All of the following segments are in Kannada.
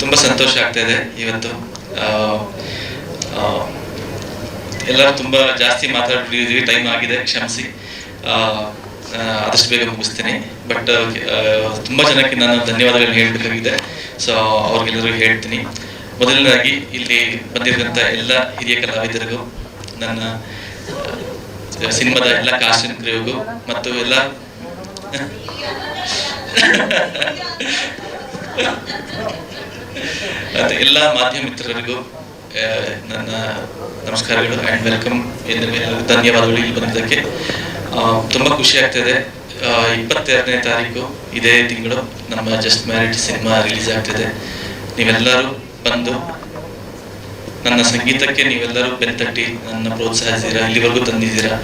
ತುಂಬ ಸಂತೋಷ ಆಗ್ತಾ ಇದೆ ಇವತ್ತು ಎಲ್ಲರೂ ತುಂಬ ಜಾಸ್ತಿ ಮಾತಾಡಿದ್ವಿ ಟೈಮ್ ಆಗಿದೆ, ಕ್ಷಮಿಸಿ. ಆದಷ್ಟು ಬೇಗ ಮುಗಿಸ್ತೀನಿ. ಬಟ್ ತುಂಬ ಜನಕ್ಕೆ ನಾನು ಧನ್ಯವಾದಗಳನ್ನ ಹೇಳಬೇಕಾಗಿದೆ. ಸೊ ಅವ್ರಿಗೆಲ್ಲರಿಗೂ ಹೇಳ್ತೀನಿ. ಮೊದಲನೇದಾಗಿ, ಇಲ್ಲಿ ಬಂದಿರೋಂಥ ಎಲ್ಲ ಹಿರಿಯ ಕಲಾವಿದರಿಗೂ, ನನ್ನ ಸಿನಿಮಾದ ಎಲ್ಲ ಕ್ರಿಯೋಗೂ ಮತ್ತು ಎಲ್ಲ ಎಲ್ಲ ಮಾಧ್ಯಮ ಮಿತ್ರರಿಗೂ ನನ್ನ ನಮಸ್ಕಾರಗಳು ಆ್ಯಂಡ್ ವೆಲ್ಕಮ್ ಎಲ್ಲರಿಗೂ ಧನ್ಯವಾದಗಳು ಇಲ್ಲಿ ಬಂದಿದ್ದಕ್ಕೆ. ತುಂಬ ಖುಷಿ ಆಗ್ತಿದೆ. ಇಪ್ಪತ್ತೆರಡನೇ ತಾರೀಕು ಇದೇ ತಿಂಗಳು ನಮ್ಮ ಜಸ್ಟ್ ಮ್ಯಾರಿಡ್ ಸಿನಿಮಾ ರಿಲೀಸ್ ಆಗ್ತಿದೆ. ನೀವೆಲ್ಲರೂ ಬಂದು ನನ್ನ ಸಂಗೀತಕ್ಕೆ ನೀವೆಲ್ಲರೂ ಬೆನ್ತಟ್ಟಿ ನನ್ನ ಪ್ರೋತ್ಸಾಹಿಸಿದ್ದೀರಾ, ಇಲ್ಲಿವರೆಗೂ ತಂದಿದ್ದೀರಾ.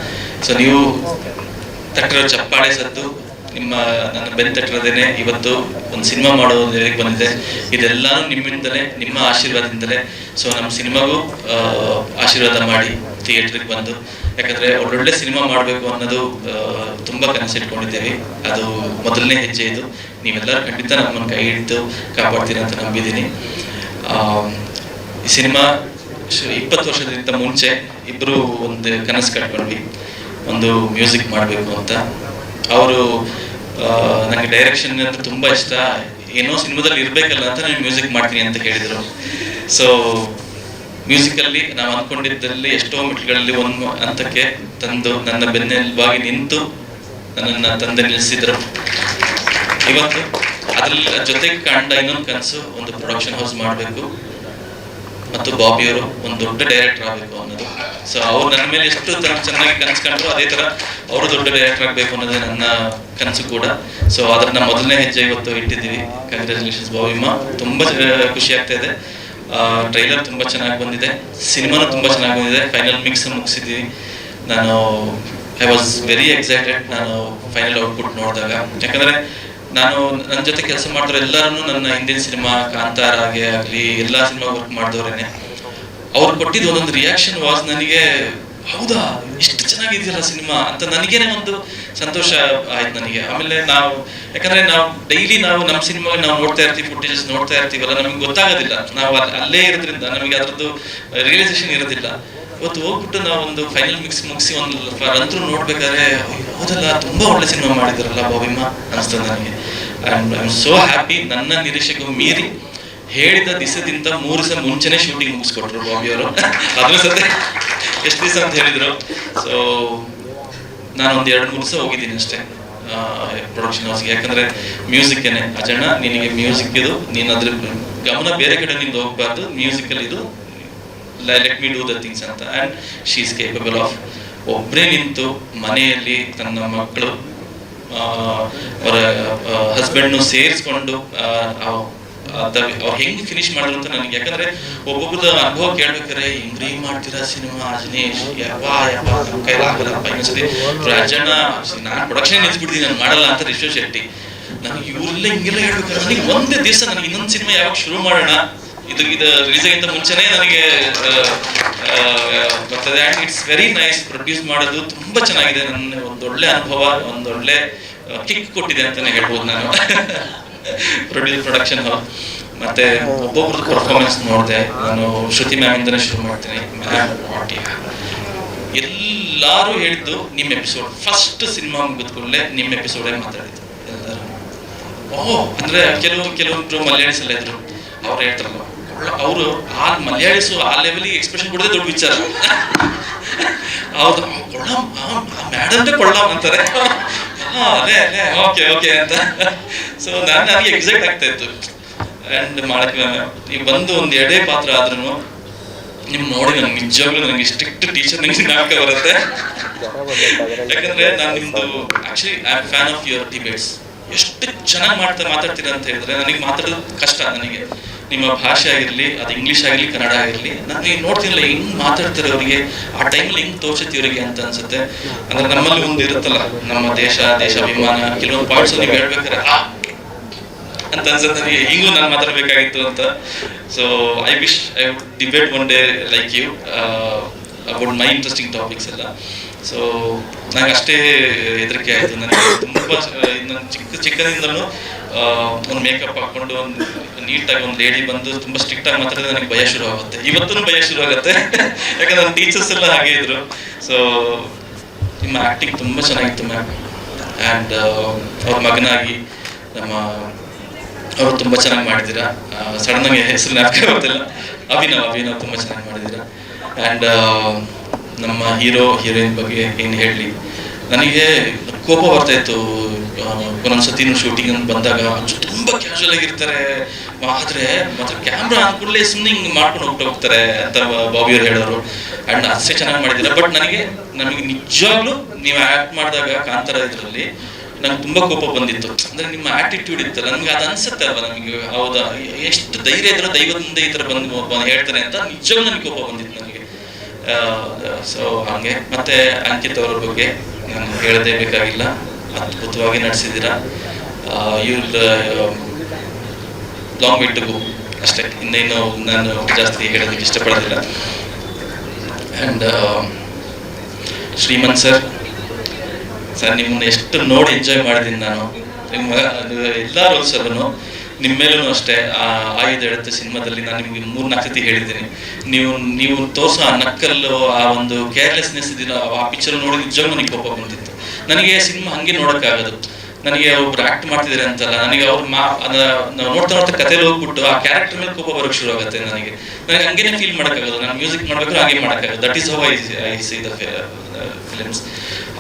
ಸೊ ನೀವು ತಟ್ಟಿರೋ ಚಪ್ಪಾಳೆ ಸದ್ದು ನಿಮ್ಮ ನನ್ನ ಬೆನ್ ತಟ್ಟಿರೋದೇನೆ ಇವತ್ತು ಒಂದು ಸಿನಿಮಾ ಮಾಡೋದು ಹೇಗೆ ಬಂದಿದೆ. ಇದೆಲ್ಲಾನು ನಿಮ್ಮಿಂದಲೇ, ನಿಮ್ಮ ಆಶೀರ್ವಾದದಿಂದಲೇ. ಸೊ ನಮ್ಮ ಸಿನಿಮಾಗೂ ಆಶೀರ್ವಾದ ಮಾಡಿ ಥಿಯೇಟ್ರಿಗೆ ಬಂದು. ಯಾಕಂದ್ರೆ ಒಳ್ಳೊಳ್ಳೆ ಸಿನಿಮಾ ಮಾಡಬೇಕು ಅನ್ನೋದು ತುಂಬ ಕನಸು ಇಟ್ಕೊಂಡಿದ್ದೇವೆ. ಅದು ಮೊದಲನೇ ಹೆಜ್ಜೆ ಇದು. ನೀವೆಲ್ಲರೂ ಖಂಡಿತ ನಮ್ಮನ್ನು ಕೈ ಹಿಡಿದು ಕಾಪಾಡ್ತೀರಾ ಅಂತ ನಂಬಿದ್ದೀನಿ. ಈ ಸಿನಿಮಾ ಇಪ್ಪತ್ತು ವರ್ಷದಿಂದ ಮುಂಚೆ ಇಬ್ಬರು ಒಂದು ಕನಸು ಕಟ್ಕೊಂಡ್ವಿ. ಒಂದು ಮ್ಯೂಸಿಕ್ ಮಾಡಬೇಕು ಅಂತ. ಅವರು ನನಗೆ ಡೈರೆಕ್ಷನ್ ಅಂದ್ರೆ ತುಂಬ ಇಷ್ಟ. ಏನೋ ಸಿನಿಮಾದಲ್ಲಿ ಇರಬೇಕಲ್ಲ ಅಂತ ನಾನು ಮ್ಯೂಸಿಕ್ ಮಾಡ್ತೀನಿ ಅಂತ ಹೇಳಿದರು. ಸೊ ಮ್ಯೂಸಿಕಲ್ಲಿ ನಾವು ಅಂದ್ಕೊಂಡಿದ್ದಲ್ಲಿ ಎಷ್ಟೋ ಮೆಟ್ಲುಗಳಲ್ಲಿ ಒಂದು ಹಂತಕ್ಕೆ ತಂದು ನನ್ನ ಬೆನ್ನೆಲುಬಾಗಿ ನಿಂತು ನನ್ನನ್ನು ತಂದೆ ನಿಲ್ಲಿಸಿದರು. ಇವತ್ತು ಅದ್ರಲ್ಲಿ ಜೊತೆಗೆ ಕಂಡ ಇನ್ನೊಂದು ಕನಸು ಒಂದು ಪ್ರೊಡಕ್ಷನ್ ಹೌಸ್ ಮಾಡಬೇಕು. ಮತ್ತು ಬಾಬಿಯವರು ಒಂದು ದೊಡ್ಡ ಡೈರೆಕ್ಟರ್ ಆಗಬೇಕು ಅನ್ನೋದು. ಸೊ ಅವ್ರು ನನ್ನ ಮೇಲೆ ಎಷ್ಟು ತರ ಚೆನ್ನಾಗಿ ಕನಸು ಕಂಡ್ರು ಅದೇ ತರ ಅವರು ದೊಡ್ಡ ಡೈರೆಕ್ಟರ್ ಆಗಬೇಕು ಅನ್ನೋದೇ ನನ್ನ ಕನಸು ಕೂಡ. ಸೊ ಅದನ್ನ ಮೊದಲನೇ ಹೆಜ್ಜೆ ಇವತ್ತು ಇಟ್ಟಿದ್ದೀವಿ. ಕಂಗ್ರ್ಯಾಚುಲೇಷನ್ಸ್ ಬಾಬಿಮ್ಮ ತುಂಬಾ ಖುಷಿ ಆಗ್ತಾ ಇದೆ. ಟ್ರೈಲರ್ ತುಂಬಾ ಚೆನ್ನಾಗಿ ಬಂದಿದೆ. ಸಿನಿಮಾನು ತುಂಬಾ ಚೆನ್ನಾಗಿ ಬಂದಿದೆ. ಫೈನಲ್ ಮಿಕ್ಸ್ ಮುಗಿಸಿದ್ದೀವಿ ನಾನು ಐ ವಾಸ್ ವೆರಿ ಎಕ್ಸೈಟೆಡ್ ನಾನು ಫೈನಲ್ ಔಟ್ಪುಟ್ ನೋಡಿದಾಗ. ಯಾಕಂದ್ರೆ ನಾನು ನನ್ನ ಜೊತೆ ಕೆಲಸ ಮಾಡಿದ್ರೆ ಎಲ್ಲರೂ ನನ್ನ ಹಿಂದಿನ ಸಿನಿಮಾ ಕಾಂತಾರಾಗೆ ಆಗಲಿ, ಎಲ್ಲ ಸಿನಿಮಾ ವರ್ಕ್ ಮಾಡಿದವರೇನೆ. ಅವ್ರು ಕೊಟ್ಟಿದ್ದು ಒಂದೊಂದು ರಿಯಾಕ್ಷನ್ ವಾಸ್ ನನಗೆ, ಹೌದಾ, ಇಷ್ಟು ಚೆನ್ನಾಗಿದೆಯಲ್ಲ ಸಿನಿಮಾ ಅಂತ ನನಗೇನೆ ಒಂದು ಸಂತೋಷ ಆಯ್ತು ನನಗೆ. ಆಮೇಲೆ ನಾವು, ಯಾಕಂದ್ರೆ ನಾವು ಡೈಲಿ ನಾವು ನಮ್ಮ ಸಿನಿಮಾ ನಾವು ನೋಡ್ತಾ ಇರ್ತೀವಿ ಫುಟೇಜಸ್ ನೋಡ್ತಾ ಇರ್ತೀವಲ್ಲ, ನಮ್ಗೆ ಗೊತ್ತಾಗೋದಿಲ್ಲ. ನಾವು ಅಲ್- ಅಲ್ಲೇ ಇರೋದ್ರಿಂದ ನಮಗೆ ಅದರದ್ದು ರಿಯಲೈಸೇಷನ್ ಇರೋದಿಲ್ಲ. ಇವತ್ತು ಹೋಗ್ಬಿಟ್ಟು ನಾವು ಒಂದು ಫೈನಲ್ ಮಿಕ್ಸ್ ಮುಗಿಸಿ ಒಂದು ರಂತ್ರು ನೋಡ್ಬೇಕಾದ್ರೆ ಹೌದಲ್ಲ, ತುಂಬಾ ಒಳ್ಳೆ ಸಿನಿಮಾ ಮಾಡಿದಾರಲ್ಲ ಬಾಬಿಮ್ಮ ಅನಿಸ್ತದೆ ನನಗೆ. ಐ ಆಮ್ ಸೋ ಹ್ಯಾಪಿ ನನ್ನ ನಿರೀಕ್ಷೆಗೂ ಮೀರಿ ಹೇಳಿದ ದಿವಸದಿಂದ ಮೂರು ದಿವಸ ಮುಂಚೆನೆ ಶೂಟಿಂಗ್ ಮುಗಿಸ್ಕೊಟ್ರು ಬಾಬಿ ಅವರು. ಅದ್ರ ಸತೆ ಎಷ್ಟು ದಿವಸ ಅಂತ ಹೇಳಿದ್ರು. ಸೊ ನಾನು ಒಂದು ಎರಡು ಮೂರು ದಿವಸ ಹೋಗಿದ್ದೀನಿ ಅಷ್ಟೇ ಪ್ರೊಡಕ್ಷನ್ ಹೌಸ್ಗೆ ಯಾಕಂದ್ರೆ ಮ್ಯೂಸಿಕ್ಕೇನೆ ಅಜಣ್ಣ, ನಿನಗೆ ಮ್ಯೂಸಿಕ್ ಇದು, ನೀನು ಅದ್ರ ಗಮನ ಬೇರೆ ಕಡೆ ನಿಂದು ಹೋಗ್ಬಾರ್ದು ಮ್ಯೂಸಿಕಲ್ ಇದು let me do the things ಅಂತ. And she is capable of ಒಬ್ಬರೇ ನಿಂತು ಮನೆಯಲ್ಲಿ ತನ್ನ ಮಕ್ಕಳು ಅವರ ಹಸ್ಬೆಂಡ್ನು ಸೇರಿಸ್ಕೊಂಡು ಅವ್ರು ಹೆಂಗ್ ಫಿನಿಶ್ ಮಾಡಿದ್ರು ಅಂತ ನನಗೆ. ಯಾಕಂದ್ರೆ ಒಬ್ಬೊಬ್ಬರದ ಅನುಭವ ಕೇಳ್ಬೇಕಾರೆ ಹಿಂಗ್ರಿ ಮಾಡ್ತೀರಾ ಸಿನಿಮಾ ಅಜನೇಶ್ ಕೈಲಾಗಲ್ಲಪ್ಪ ಇನ್ನೊಂದ್ಸತಿ, ರಾಜಣ್ಣ ನಾನು ಪ್ರೊಡಕ್ಷನ್ ನಿಲ್ಸ್ಬಿಡ್ತೀನಿ ನಾನು ಮಾಡಲ್ಲ ಅಂತ ರಿಷೋ ಶೆಟ್ಟಿ. ನನಗೆ ಇವರೆಲ್ಲ ಹಿಂಗೆಲ್ಲ ಹೇಳ್ಬೇಕಾದ್ರೆ, ನನಗೆ ಒಂದೇ ದಿವಸ ನನಗೆ ಇನ್ನೊಂದು ಸಿನಿಮಾ ಯಾವಾಗ ಶುರು ಮಾಡೋಣ? ಇದು ಇದು ರಿಲೀಸ್ ಆಗಿಂತ ಮುಂಚೆನೇ ನನಗೆ ಬರ್ತದೆ. ಇಟ್ಸ್ ವೆರಿ ನೈಸ್ ಪ್ರೊಡ್ಯೂಸ್ ಮಾಡೋದು. ತುಂಬಾ ಚೆನ್ನಾಗಿದೆ. ನನ್ನ ಒಂದೊಳ್ಳೆ ಅನುಭವ, ಒಂದೊಳ್ಳೆ ಕಿಕ್ ಕೊಟ್ಟಿದೆ ಅಂತಾನೆ ಹೇಳ್ಬೋದು ನಾನು. ಪ್ರೊಡ್ಯೂಸ್ ಪ್ರೊಡಕ್ಷನ್ ಮತ್ತೆ ಒಬ್ಬೊಬ್ರದ್ದು ಪರ್ಫಾರ್ಮೆನ್ಸ್ ನೋಡಿದೆ. ನಾನು ಶ್ರುತಿ ಮ್ಯಾಮ್ ಇಂದನೇ ಶುರು ಮಾಡ್ತೀನಿ. ಎಲ್ಲಾರು ಹೇಳಿದ್ದು ನಿಮ್ಮ ಎಪಿಸೋಡ್ ಫಸ್ಟ್ ಸಿನಿಮಾ ಮುಗಿದ್ಕೊಳ್ಳೆ ನಿಮ್ಮ ಎಪಿಸೋಡೇ ಮಾತಾಡಿದ್ದು. ಎಲ್ಲರೂ. ಓಹ್, ಅಂದ್ರೆ ಕೆಲವು ಕೆಲವೊಬ್ರು ಮಲಯಾಳಿಸ್ ಎಲ್ಲ ಇದ್ರು. ಅವ್ರು ಹೇಳ್ತಾರಲ್ಲ, ಅವರು ಆ ಮಲಯಾಳಿಸು ಆ ಲೆವೆಲಿಗೆ ಎಕ್ಸ್ಪ್ರೆಷನ್ ಕೊಡದೆ ದೊಡ್ಡ ವಿಚಾರ. ಹೌದು. ಕೊಳ್ಳಂ ಮೇಡಮ್ ಕೊಳ್ಳಂ ಅಂತಾರೆ. ಹಾ, ಅದೇ ಅದೇ. ಓಕೆ ಓಕೆ ಅಂತ. ಸೊ ನಾನು ನನಗೆ ಎಕ್ಸೈಟ್ ಆಗ್ತಾ ಇತ್ತು. ಆ್ಯಂಡ್ ಮಾಡಕ್ಕೆ ನೀವು ಬಂದು ಒಂದು ಎಡೆ ಪಾತ್ರ ಆದ್ರೂ ನಿಮ್ ನೋಡಿ ನನಗೆ ನಿಜವಾಗ್ಲೂ ನನಗೆ ಸ್ಟ್ರಿಕ್ಟ್ ಟೀಚರ್ ನನಗೆ ಜ್ಞಾಪಕ ಬರುತ್ತೆ. ಯಾಕಂದ್ರೆ ನಾನು ನಿಮ್ದು actually I am fan of your debates ಎಷ್ಟು ಚೆನ್ನಾಗಿ ಮಾಡ್ತಾ ಮಾತಾಡ್ತೀರಾ ಅಂತ ಹೇಳಿದ್ರೆ ನನಗೆ ಮಾತಾಡೋದು ಕಷ್ಟ ನನಗೆ. ನಿಮ್ಮ ಭಾಷೆ ಆಗಿರಲಿ ಅದು ಇಂಗ್ಲಿಷ್ ಆಗಿರಲಿ ಕನ್ನಡ ಆಗಿರಲಿ ನನಗೆ ನೋಡ್ತಿರಲಿಲ್ಲ ಹೆಂಗ್ ಮಾತಾಡ್ತಾರೆ ಅವರಿಗೆ ಆ ಟೈಮಲ್ಲಿ ಹೆಂಗ್ ತೋಚತಿ ಇವರಿಗೆ ಅಂತ ಅನ್ಸುತ್ತೆ. ಅಂದ್ರೆ ನಮ್ಮಲ್ಲಿ ಒಂದು ಇರುತ್ತಲ್ಲ ನಮ್ಮ ದೇಶ ದೇಶಾಭಿಮಾನ ಕೆಲವೊಂದು ಪಾಯಿಂಟ್ಸ್ ನೀವು ಹೇಳ್ಬೇಕಾದ್ರೆ ಆ ಅಂತ ಅನ್ಸುತ್ತೆ. ನನಗೆ ಹಿಂಗೂ ನಾನು ಮಾತಾಡಬೇಕಾಗಿತ್ತು ಅಂತ. So I wish I would debate one day like you about my interesting topics ಎಲ್ಲ. ಸೊ ನಂಗೆ ಅಷ್ಟೇ ಹೆದರಿಕೆ ಆಯಿತು. ನನಗೆ ತುಂಬ ನನ್ನ ಚಿಕ್ಕ, ಚಿಕ್ಕದಿಂದಲೂ ಒಂದು ಮೇಕಪ್ ಹಾಕೊಂಡು ಒಂದು ನೀಟಾಗಿ ಒಂದು ಲೇಡಿ ಬಂದು ತುಂಬ ಸ್ಟ್ರಿಕ್ಟಾಗಿ ಮಾತಾಡಿದ್ರೆ ನನಗೆ ಭಯ ಶುರು ಆಗುತ್ತೆ. ಇವತ್ತೂ ಭಯ ಶುರು ಆಗುತ್ತೆ. ಯಾಕಂದ್ರೆ ನನ್ನ ಟೀಚರ್ಸ್ ಎಲ್ಲ ಹಾಗೆ ಇದ್ರು. ಸೊ ನಿಮ್ಮ ಆ್ಯಕ್ಟಿಂಗ್ ತುಂಬ ಚೆನ್ನಾಗಿತ್ತು ಮ್ಯಾಮ್ ಆ್ಯಂಡ್ ಅವ್ರ ಮಗನಾಗಿ ನಮ್ಮ ಅವರು ತುಂಬ ಚೆನ್ನಾಗಿ ಮಾಡಿದ್ದೀರಾ? ಸಡನ್ ಆಗಿ ಹೆಸರು ಜ್ಞಾಪಕ ಬರ್ತಿಲ್ಲ ಅಭಿನವ್ ಅಭಿನವ್ ತುಂಬ ಚೆನ್ನಾಗಿ ಮಾಡಿದ್ದೀರಾ? ಆ್ಯಂಡ್ ನಮ್ಮ ಹೀರೋ, ಹೀರೋಯಿನ್ ಬಗ್ಗೆ ಏನು ಹೇಳಿ ನನಗೆ ಕೋಪ ಬರ್ತಾ ಇತ್ತು ಒಂದೊಂದ್ಸತಿನೂ ಶೂಟಿಂಗ್ ಬಂದಾಗ ತುಂಬ ಕ್ಯಾಶುವಲ್ ಆಗಿರ್ತಾರೆ. ಆದರೆ ಮಾತ್ರ ಕ್ಯಾಮ್ರಾ ಅಂದ್ಕೂಡಲೇ ಸುಮ್ಮನೆ ಹಿಂಗೆ ಮಾಡ್ಕೊಂಡು ಹೋಗ್ತಾ ಹೋಗ್ತಾರೆ ಅಂತ ಬಾಬಿ ಅವ್ರು ಹೇಳೋರು. ಆ್ಯಂಡ್ ಅಷ್ಟೇ ಚೆನ್ನಾಗಿ ಮಾಡಿದ್ದೀರಾ? ಬಟ್ ನನಗೆ, ನಮಗೆ ನಿಜವಾಗ್ಲೂ ನೀವು ಆ್ಯಕ್ಟ್ ಮಾಡಿದಾಗ ಕಾಂತಾರ ಇದರಲ್ಲಿ ನಂಗೆ ತುಂಬ ಕೋಪ ಬಂದಿತ್ತು. ಅಂದ್ರೆ ನಿಮ್ಮ ಆಟಿಟ್ಯೂಡ್ ಇತ್ತಲ್ಲ ನಮ್ಗೆ ಅದು ಅನ್ಸುತ್ತೆ ಅಲ್ವಾ ನಮಗೆ ಹೌದಾ? ಎಷ್ಟು ಧೈರ್ಯ ಇದ್ರೆ ದೈವದ ಮುಂದೆ ಈ ಥರ ಬಂದು ಹೇಳ್ತಾನೆ ಅಂತ ನಿಜವೂ ನನಗೆ ಕೋಪ ಬಂದಿತ್ತು ನನಗೆ. ಸೊ ಹಂಗೆ. ಮತ್ತೆ ಅಂಕಿತ್ ಅವರ ಬಗ್ಗೆ ನಾನು ಹೇಳದೇ ಬೇಕಾಗಿಲ್ಲ. ಅದ್ಭುತವಾಗಿ ನಡೆಸಿದ್ದೀರಾ. ಇವ್ರ ಲಾಂಗ್ ಬಿಟ್ಟು ಗೋ ಅಷ್ಟೇ. ಇನ್ನೇನು ನಾನು ಜಾಸ್ತಿ ಹೇಳೋದಕ್ಕೆ ಇಷ್ಟಪಡೋದಿಲ್ಲ. ಆ್ಯಂಡ್ ಶ್ರೀಮಂತ್ ಸರ್ ಸರ್, ನಿಮ್ಮನ್ನ ಎಷ್ಟು ನೋಡಿ ಎಂಜಾಯ್ ಮಾಡಿದೀನಿ ನಾನು. ನಿಮ್ಮ ಎಲ್ಲರೂ ಎಲ್ಲ ರೋಲ್ಸಲ್ಲೂ ನಿಮ್ಮ ಮೇಲೂ ಅಷ್ಟೇ, ಆ ಆಯುಧ ಹೇಳುತ್ತೆ ಸಿನಿಮಾದಲ್ಲಿ ನಾನು ನಿಮಗೆ ಮೂರು ಸತಿ ಹೇಳಿದ್ದೀನಿ. ನೀವು ನೀವು ತೋರಿಸೋ ಆ ನಕ್ಕಲ್ಲು ಆ ಒಂದು ಕೇರ್ಲೆಸ್ನೆಸ್ ಇದೆಯಲ್ಲ, ಆ ಪಿಕ್ಚರ್ ನೋಡಿ ನಿಜವಾಗ್ಲೂ ನನಗೆ ಕೋಪ ಬಂದಿತ್ತು. ನನಗೆ ಸಿನಿಮಾ ಹಂಗೆ ನೋಡೋಕ್ಕಾಗೋದು. ನನಗೆ ಒಬ್ರು ಆಕ್ಟ್ ಮಾಡ್ತಿದ್ದಾರೆ ಅಂತಲ್ಲ, ನನಗೆ ಅವ್ರು ಮಾ ನೋಡ್ತಾ ನೋಡ್ತಾ ಕಥೆಲಿ ಹೋಗ್ಬಿಟ್ಟು ಆ ಕ್ಯಾರೆಕ್ಟರ್ ಮೇಲೆ ಕೋಪ ಬರೋಕ್ಕೆ ಶುರು ಆಗುತ್ತೆ ನನಗೆ. ನನಗೆ ಹಂಗೇನೆ ಫೀಲ್ ಮಾಡೋಕ್ಕಾಗೋದು. ನಾನು ಮ್ಯೂಸಿಕ್ ಮಾಡ್ಬೇಕು ಹಾಗೆ ಮಾಡೋಕ್ಕಾಗೋದು. That is how I see the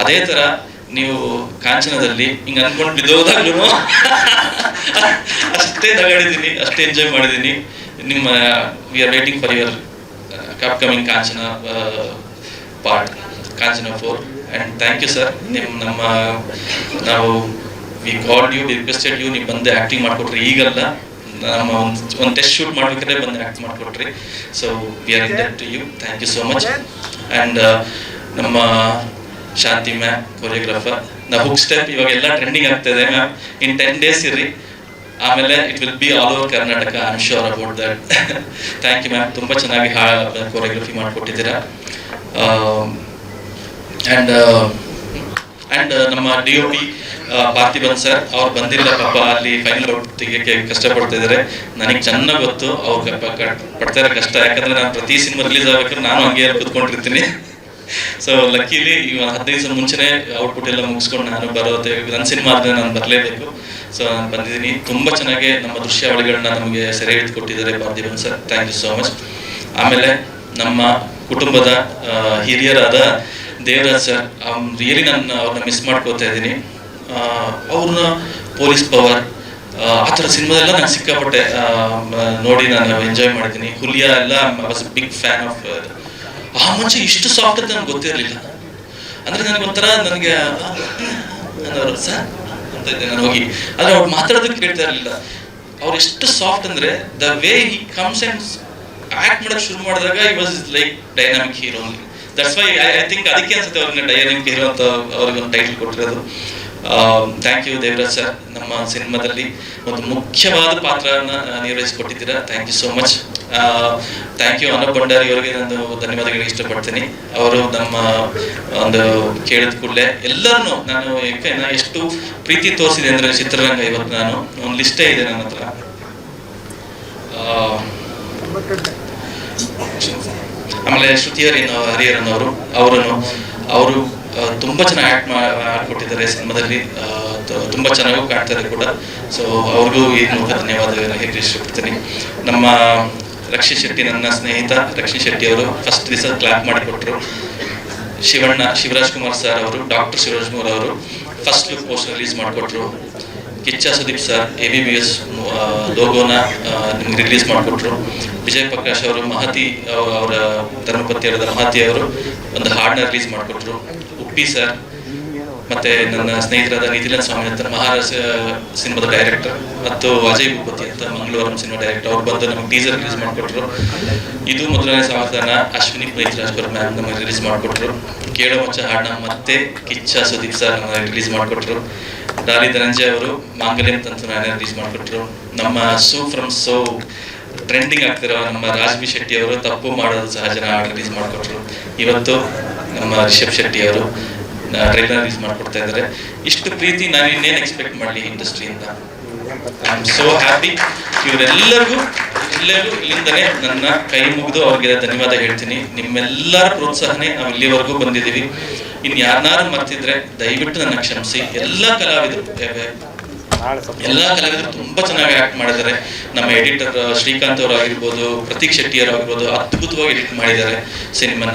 ಅದೇ ಥರ ನೀವು ಕಾಂಚನದಲ್ಲಿ ಹಿಂಗ ಅನ್ಕೊಂಡು ಬಿದ್ದೋದಾಗ್ಲೂ ಅಷ್ಟೇ ತಗೊಂಡಿದ್ದೀನಿ ಅಷ್ಟೇ ಎಂಜಾಯ್ ಮಾಡಿದ್ದೀನಿ. ನಿಮ್ಮ we are waiting for your upcoming Kanchana part Kanchana four and thank you sir ನಿಮ್ಮ ನಮ್ಮ ನಾವು we called you requested you ನೀವು ಬಂದು ಆ್ಯಕ್ಟಿಂಗ್ ಮಾಡಿಕೊಟ್ರಿ. ಈಗಲ್ಲ ನಮ್ಮ ಒಂದು ಒಂದು ಟೆಸ್ಟ್ ಶೂಟ್ ಮಾಡ್ಬೇಕಾದ್ರೆ ಬಂದು act ಮಾಡಿಕೊಟ್ರಿ. So we are to you thank you so much and ನಮ್ಮ Shanti ma'am choreographer the hook step ಇವಾಗ ಎಲ್ಲ ಟ್ರೆಂಡಿಂಗ್ ಆಗ್ತದೆ ಮ್ಯಾಮ್. ಇನ್ ಟೆನ್ ಡೇಸ್ ಇರ್ರಿ ಆಮೇಲೆ it will be all over Karnataka I am sure about that thank you ma'am ತುಂಬ ಚೆನ್ನಾಗಿ ಹಾ ಕೊರಿಯೋಗ್ರಫಿ ಮಾಡಿಕೊಟ್ಟಿದ್ದೀರಾ. ಆ್ಯಂಡ್ ಆ್ಯಂಡ್ ನಮ್ಮ D O P Parthiban sir ಅವ್ರು ಬಂದಿಲ್ಲ ಪಾಪ, ಅಲ್ಲಿ ಫೈನಲ್ ಔಟ್ ತೆಗಿಯೋಕ್ಕೆ ಕಷ್ಟಪಡ್ತಾ ಇದ್ದಾರೆ. ನನಗೆ ಚೆನ್ನಾಗಿ ಗೊತ್ತು, ಅವ್ರು ಪಡ್ತಾ ಇರೋ ಕಷ್ಟ. ಯಾಕಂದ್ರೆ ನಾನು ಪ್ರತಿ ಸಿನಿಮಾ ರಿಲೀಸ್ ಆಗ್ಬೇಕಾದ್ರೆ ನಾನು ಹಂಗೆ ಕೂತ್ಕೊಂಡಿರ್ತೀನಿ. ಸೊ ಲಕ್ಕಿಲಿ ಹದಿನೈದು ದಿವಸ ಮುಂಚೆನೆ ಔಟ್ಪುಟ್ ಎಲ್ಲ ಮುಗಿಸ್ಕೊಂಡು ನಾನು ಬರೋದೇ ನನ್ನ ಸಿನಿಮಾ ಅದನ್ನ ನಾನು ಬರಲೇಬೇಕು. ಸೊ ನಾನು ಬಂದಿದ್ದೀನಿ. ತುಂಬ ಚೆನ್ನಾಗಿ ನಮ್ಮ ದೃಶ್ಯಾವಳಿಗಳನ್ನ ನಮಗೆ ಸೆರೆ ಹಿಡಿದುಕೊಟ್ಟಿದ್ದಾರೆ Parthiban sir. Thank you so much ಆಮೇಲೆ ನಮ್ಮ ಕುಟುಂಬದ ಹಿರಿಯರಾದ ದೇವರಾಜ್ ಸರ್ ರಿಯಲಿ ನಾನು ಅವ್ರನ್ನ ಮಿಸ್ ಮಾಡ್ಕೋತಾ ಇದ್ದೀನಿ. ಅವ್ರನ್ನ ಪೊಲೀಸ್ ಪವರ್ ಆ ಥರ ಸಿನಿಮಾದೆಲ್ಲ ನಾನು ಸಿಕ್ಕಾಪಟ್ಟೆ ನೋಡಿ ನಾನು ಎಂಜಾಯ್ ಮಾಡಿದ್ದೀನಿ. ಹುಲಿಯಾ ಎಲ್ಲ ವಾಸ್ ಬಿಗ್ ಫ್ಯಾನ್ ಆಫ್ ಆ ಮುಂಚೆ ಇಷ್ಟು ಸಾಫ್ಟ್ ಅಂತ ನನಗೆ ಗೊತ್ತಿರಲಿಲ್ಲ. ಅಂದ್ರೆ ನನಗೆ ಒಂಥರ ನನಗೆ ಸರ್, ಅಂತ ಹೋಗಿ. ಆದ್ರೆ ಅವ್ರು ಮಾತಾಡೋದಕ್ಕೆ ಕೇಳ್ತಾ ಇರಲಿಲ್ಲ. ಅವ್ರು ಎಷ್ಟು ಸಾಫ್ಟ್ ಅಂದ್ರೆ the way he comes and act ಮಾಡೋಕೆ ಶುರು ಮಾಡಿದಾಗ he was like dynamic hero that's why I think ಅದಕ್ಕೆ ಅನ್ಸುತ್ತೆ ಅವ್ರಿಗೆ ಡೈನಾಮಿಕ್ ಹೀರೋ ಅಂತ ಅವ್ರಿಗೆ ಒಂದು ಟೈಟಲ್ ಕೊಟ್ಟಿರೋದು. ಥ್ಯಾಂಕ್ ಯು ದೇವರಾಜ್ ಸರ್ ನಮ್ಮ ಸಿನಿಮಾದಲ್ಲಿ ಒಂದು ಮುಖ್ಯವಾದ ಪಾತ್ರವನ್ನು ನಿರ್ವಹಿಸಿಕೊಟ್ಟಿದ್ದೀರಾ. Thank you so much thank you Anoop Bhandari ಅವರಿಗೆ ನಾನು ಧನ್ಯವಾದಗಳು ಇಷ್ಟಪಡ್ತೀನಿ. ಅವರು ನಮ್ಮ, ಒಂದು ಕೇಳಿದ ಕೂಡಲೇ ಎಲ್ಲರನ್ನು ನಾನು ಯಾಕೆ ಎಷ್ಟು ಪ್ರೀತಿ ತೋರಿಸಿದೆ ಅಂದರೆ ಚಿತ್ರರಂಗ ಇವತ್ತು ನಾನು. ಒಂದು ಲಿಸ್ಟೇ ಇದೆ ನನ್ನ ಹತ್ರ. ಆಮೇಲೆ ಶ್ರುತಿ ಏನು ಹರಿಹರನ್ ಅವರು. ಅವರನ್ನು, ಅವರು ತುಂಬಾ ಚೆನ್ನಾಗಿ ಆಕ್ಟ್ ಮಾಡಿಕೊಟ್ಟಿದ್ದಾರೆ ಸಿನಿಮಾದಲ್ಲಿ. ತುಂಬ ಚೆನ್ನಾಗೂ ಕಾಣ್ತಾರೆ ಕೂಡ. ಸೊ ಅವ್ರಿಗೂ ಈ ಮೂಲಕ ಧನ್ಯವಾದಗಳನ್ನ ಇಷ್ಟಪಡ್ತೀನಿ ನಮ್ಮ ರಕ್ಷಿ ಶೆಟ್ಟಿ, ನನ್ನ ಸ್ನೇಹಿತ ರಕ್ಷಿ ಶೆಟ್ಟಿ ಅವರು ಫಸ್ಟ್ ದಿವಸ ಕ್ಲಾಪ್ ಮಾಡಿಕೊಟ್ರು. ಶಿವಣ್ಣ, ಶಿವರಾಜ್ ಕುಮಾರ್ ಸರ್ ಅವರು ಡಾಕ್ಟರ್ ಶಿವರಾಜ್ ಕುಮಾರ್ ಅವರು ಫಸ್ಟ್ ಲುಕ್ ಪೋಸ್ಟ್ ರಿಲೀಸ್ ಮಾಡಿಕೊಟ್ರು. Kichcha Sudeep sir A B B S ಲೋಗೋನ ನಿಮ್ಗೆ ರಿಲೀಸ್ ಮಾಡಿಕೊಟ್ರು. ವಿಜಯ್ ಪ್ರಕಾಶ್ ಅವರು, ಮಹತಿ ಅವರ ಧರ್ಮಪತಿ ಅವರ ಮಹತಿ ಅವರು ಒಂದು ಹಾಡನ್ನ ರಿಲೀಸ್ ಮಾಡಿಕೊಟ್ರು. ಉಪ್ಪಿ ಸರ್ ಮತ್ತೆ ನನ್ನ ಸ್ನೇಹಿತರಾದ ನಿತಿಲನ್ ಸ್ವಾಮಿ ಅಂತ ಮಹಾರಾಜ ಸಿನಿಮಾದ ಡೈರೆಕ್ಟರ್ ಮತ್ತು ಅಜಯ್ ಭೂಪತಿ ಅಂತ ಮಂಗಳವಾರಂ ಸಿನಿಮಾ ಡೈರೆಕ್ಟರ್, ಅವ್ರು ಬಂದು ನಮಗೆ ಟೀಸರ್ ರಿಲೀಸ್ ಮಾಡಿಕೊಟ್ರು. ಇದು ಮೊದಲನೇ ಸಮಾಧಾನ ಅಶ್ವಿನಿ ಪುನೀತ್ ರಾಜ್ಕುಮಾರ್ ಮ್ಯಾಮ್ ನಮಗೆ ರಿಲೀಸ್ ಮಾಡಿಕೊಟ್ರು. ಕೇಳೋ ಮಚ್ಚ ಹಾಡನ್ನ ಮತ್ತೆ ಕಿಚ್ಚ ಸುದೀಪ್ ಸರ್ ನಮಗೆ ರಿಲೀಸ್ ಮಾಡಿಕೊಟ್ರು. ಡಾಲಿ ಧನಂಜಯ ಅವರು ಮಾಂಗಲ್ಯಂ ತಂತ್ರ ರಿಲೀಸ್ ಮಾಡಿಕೊಟ್ರು. ನಮ್ಮ ಸೋ ಫ್ರಮ್ ಸೋ ಟ್ರೆಂಡಿಂಗ್ ಆಗ್ತಿರೋ ನಮ್ಮ ರಾಜ್ಬಿ ಶೆಟ್ಟಿ ಅವರು ತಪ್ಪು ಮಾಡೋದು ಸಹಜನ ರಿಲೀಸ್ ಮಾಡಿಕೊಟ್ರು. ಇವತ್ತು ನಮ್ಮ ರಿಷಬ್ ಶೆಟ್ಟಿ ಅವರು ಟ್ರೈಲರ್ ಮಾಡ್ಕೊಡ್ತಾ ಇದ್ದಾರೆ. ಇಷ್ಟು ಪ್ರೀತಿ ನಾನು ಇನ್ನೇನು ಎಕ್ಸ್ಪೆಕ್ಟ್ ಮಾಡಲಿ ಇಂಡಸ್ಟ್ರಿಯಿಂದ ಐ ಆಮ್ ಸೋ ಹ್ಯಾಪಿ ಇವರೆಲ್ಲರಿಗೂ ಎಲ್ಲರಿಗೂ ಇಲ್ಲಿಂದಲೇ ನನ್ನ ಕೈ ಮುಗಿದು ಅವ್ರಿಗೆ ಧನ್ಯವಾದ ಹೇಳ್ತೀನಿ. ನಿಮ್ಮೆಲ್ಲರ ಪ್ರೋತ್ಸಾಹನೆ ನಾವು ಇಲ್ಲಿವರೆಗೂ ಬಂದಿದ್ದೀವಿ. ಇನ್ನು ಯಾರನ್ನಾರು ಮರ್ತಿದ್ರೆ ದಯವಿಟ್ಟು ನನ್ನ ಕ್ಷಮಿಸಿ. ಎಲ್ಲ ಕಲಾವಿದರು ಎಲ್ಲ ಕಲಾವಿದರು ತುಂಬಾ ಚೆನ್ನಾಗಿ ಆಕ್ಟ್ ಮಾಡಿದ್ದಾರೆ. ನಮ್ಮ ಎಡಿಟರ್ ಶ್ರೀಕಾಂತ್ ಅವರು ಆಗಿರ್ಬೋದು ಪ್ರತೀಕ್ ಶೆಟ್ಟಿ ಅವರು ಆಗಿರ್ಬೋದು ಅದ್ಭುತವಾಗಿ ಎಡಿಟ್ ಮಾಡಿದ್ದಾರೆ ಸಿನಿಮಾನ.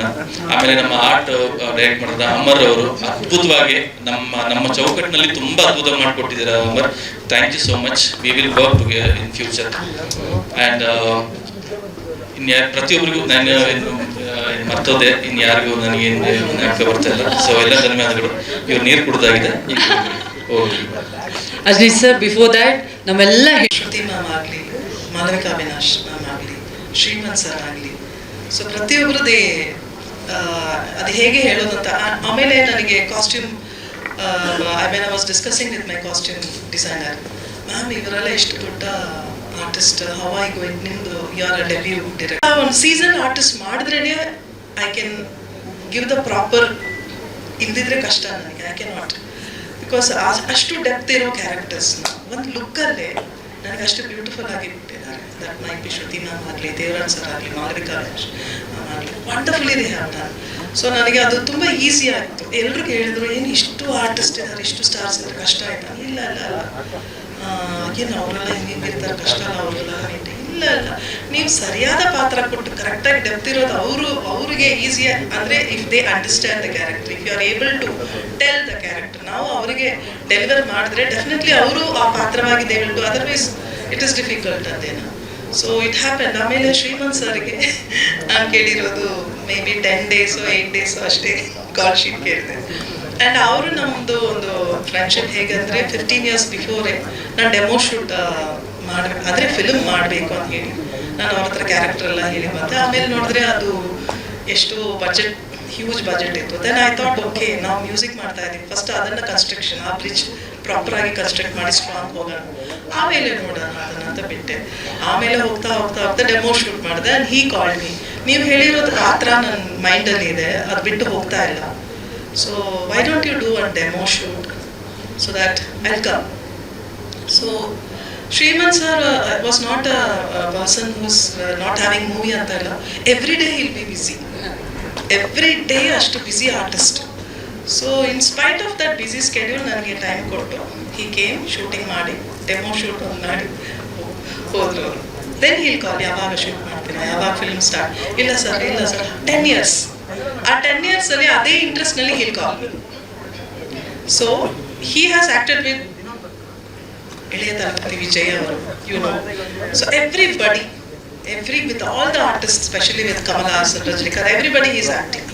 ಆಮೇಲೆ ನಮ್ಮ ಆರ್ಟ್ ಡೈರೆಕ್ಟ್ ಮಾಡಿದ ಅಮರ್ ಅವರು ಅದ್ಭುತವಾಗಿ ನಮ್ಮ ನಮ್ಮ ಚೌಕಟ್ಟಿನಲ್ಲಿ ತುಂಬಾ ಅದ್ಭುತ ಮಾಡಿಕೊಟ್ಟಿದ್ದಾರೆ Amar. Thank you so much we will work in future and ಇನ್ಯಾ ಪ್ರತಿಯೊಬ್ಬರಿಗೂ ನಾನು ಇನ್ನು, ಇನ್ ಮರ್ತೋದೆ. ಇನ್ನು ಯಾರಿಗೂ ನನಗೆ ಜ್ಞಾಪಕ ಬರ್ತಾ ಇಲ್ಲ. ಸೊ ಎಲ್ಲ ಧನ್ಯವಾದಗಳು. ಇವ್ರು ನೀರು ಕುಡ್ದಾಗಿದೆ. ಅಜ್ನೀಶ್ ಸರ್ ಬಿಫೋರ್ ದ್ಯಾಟ್ ನಮ್ಮೆಲ್ಲ ಶ್ರುತಿ ಮ್ಯಾಮ್ ಆಗಲಿ, ಮಾಲವಿಕಾ ಅವಿನಾಶ್ ಮ್ಯಾಮ್ ಆಗಲಿ, ಶ್ರೀಮಂತ್ ಸರ್ ಆಗಲಿ. ಸೊ ಪ್ರತಿಯೊಬ್ಬರದೇ ಅದು ಹೇಗೆ ಹೇಳೋದು ಅಂತ ಆಮೇಲೆ ನನಗೆ costume I mean I was discussing with my costume designer ma'am, ಇವರೆಲ್ಲ ಎಷ್ಟು ದೊಡ್ಡ ಆರ್ಟಿಸ್ಟ್ ಹೌ ಐ ಗೋಯಿಂಗ್ ನಿಮ್ದು ಯಾರ ಡೆಬ್ಯೂ ಡಿರೆಕ್ಟ್ ಒಂದು season artist ಮಾಡಿದ್ರೇ I can give the proper ಇಲ್ದಿದ್ರೆ ಕಷ್ಟ ನನಗೆ ಐ ಕ್ಯಾನ್ ನಾಟ್ ಬಿಕಾಸ್ ಅಷ್ಟು ಡೆಪ್ತ್ ಇರೋ ಕ್ಯಾರೆಕ್ಟರ್ಸ್ ಒಂದು ಲುಕ್ಕಲ್ಲೇ ನನಗೆ ಅಷ್ಟು ಬ್ಯೂಟಿಫುಲ್ ಆಗಿ ಬಿಟ್ಟಿದ್ದಾರೆ ದಟ್ ಶ್ರುತಿ ಮ್ಯಾಮ್ ಆಗಲಿ ದೇವರಾಜ್ ಸರ್ ಆಗಲಿ ಮ್ಯಾಮ್ ಆಗಲಿ ವಂಡರ್ಫುಲ್ ಇದೆ ಅಂತ ಸೊ ನನಗೆ ಅದು ತುಂಬ ಈಸಿ ಆಯಿತು. ಎಲ್ರಿಗೂ ಹೇಳಿದ್ರು, ಏನು ಇಷ್ಟು ಆರ್ಟಿಸ್ಟ್ ಇದ್ದಾರೆ ಇಷ್ಟು ಸ್ಟಾರ್ಸ್ ಇದ್ದಾರೆ ಕಷ್ಟ ಆಯ್ತಾ ಇಲ್ಲ ಅಲ್ಲ ಅಲ್ಲ ಏನು ಅವರೆಲ್ಲ ಹಿಂಗೆ ಇರ್ತಾರೆ, ಕಷ್ಟ ಅಲ್ಲ ಅವರೆಲ್ಲ. ನೀವು ಸರಿಯಾದ ಪಾತ್ರ ಕೊಟ್ಟು ಕರೆಕ್ಟಾಗಿ ಡೆಪ್ತ್ ಇರೋದು ಅವರು, ಅವರಿಗೆ ಈಸಿ ಅಂದರೆ if they understand the character if you are able to tell the character ನಾವು ಅವರಿಗೆ ಡೆಲಿವರ್ ಮಾಡಿದ್ರೆ ಡೆಫಿನೆಟ್ಲಿ ಅವರು ಆ ಪಾತ್ರವಾಗಿದೆ to otherwise it is difficult ಅದೇನು ಸೊ ಇಟ್ ಹ್ಯಾಪನ್ ಆಮೇಲೆ ಶ್ರೀಮಂತ್ ಸರ್ಗೆ ನಾನು ಕೇಳಿರೋದು may be ten days eight days ಅಷ್ಟೇ ಕಾಲ್ ಶೀಟ್ ಕೇಳಿದೆ. ಆ್ಯಂಡ್ ಅವರು ನಮ್ಮದು ಒಂದು ಫ್ರೆಂಡ್ಶಿಪ್ ಹೇಗಂದರೆ ಫಿಫ್ಟೀನ್ ಇಯರ್ಸ್ ಬಿಫೋರೇ ನಾನು ಡೆಮೋ ಶೂಟ್ ಮಾಡಬೇಕು. ಅಂದರೆ ಫಿಲ್ಮ್ ಮಾಡಬೇಕು ಅಂತ ಹೇಳಿ. ನಾನು ಅವ್ರ ಹತ್ರ ಕ್ಯಾರೆಕ್ಟರ್ ಎಲ್ಲ ಹೇಳಿ ಬಂದೆ. ಆಮೇಲೆ ನೋಡಿದ್ರೆ ಅದು ಎಷ್ಟು ಬಜೆಟ್ ಹ್ಯೂಜ್ ಬಜೆಟ್ ಇತ್ತು. ದೆನ್ ಐ ಥಾಟ್ ಓಕೆ ನಾವು ಮ್ಯೂಸಿಕ್ ಮಾಡ್ತಾ ಇದ್ದೀವಿ. ಫಸ್ಟ್ ಅದನ್ನು ಕನ್ಸ್ಟ್ರಕ್ಷನ್ ಆ ಬ್ರಿಡ್ಜ್ ಪ್ರಾಪರಾಗಿ ಕನ್ಸ್ಟ್ರಕ್ಟ್ ಮಾಡಿ ಸ್ಟ್ರಾಂಗ್ ಹೋಗೋಣ. ಆಮೇಲೆ ನೋಡೋಣ ಅದನ್ನ ಅಂತ ಬಿಟ್ಟೆ. ಆಮೇಲೆ ಹೋಗ್ತಾ ಹೋಗ್ತಾ ಹೋಗ್ತಾ ಡೆಮೋ ಶೂಟ್ ಮಾಡಿದೆ. ಹೀ ಕಾಲ್ಡ್ ಮೀ ನೀವು ಹೇಳಿರೋದು ಆ ಥರ ನನ್ನ ಮೈಂಡಲ್ಲಿ ಇದೆ. ಅದು ಬಿಟ್ಟು ಹೋಗ್ತಾ ಇಲ್ಲ. So why don't you do an demo shoot so that welcome come so Shrimanth sir was not a person who's not having movie ಅಂತ ಇಲ್ಲ every day will be busy every day ಅಷ್ಟು busy artist so in spite of that busy schedule ನನಗೆ ಟೈಮ್ ಕೊಟ್ಟು ಹಿ ಕೇಮ್ ಶೂಟಿಂಗ್ ಮಾಡಿ ಡೆಮೋ ಶೂಟ್ ಒಂದು ಮಾಡಿ, ಹೋದ್ರು. ಅವರು ದೆನ್ ಹೀಲ್ ಕಾಲ್ ಯಾವಾಗ ಶೂಟ್ ಮಾಡ್ತೀರಾ, ಯಾವಾಗ ಫಿಲ್ಮ್ ಸ್ಟಾರ್ಟ್ ಇಲ್ಲ ಸರ್ ಇಲ್ಲ ಸರ್ ಟೆನ್ ಇಯರ್ಸ್ ಆ ಟೆನ್ ಇಯರ್ಸಲ್ಲಿ ಅದೇ ಇಂಟ್ರೆಸ್ಟ್ನಲ್ಲಿ he'll call so he has acted with Ilaya Thalapathy Vijay ಅವರು you know so everybody every with all the artist specially with Kamal Haasan Rajinikanth everybody is acting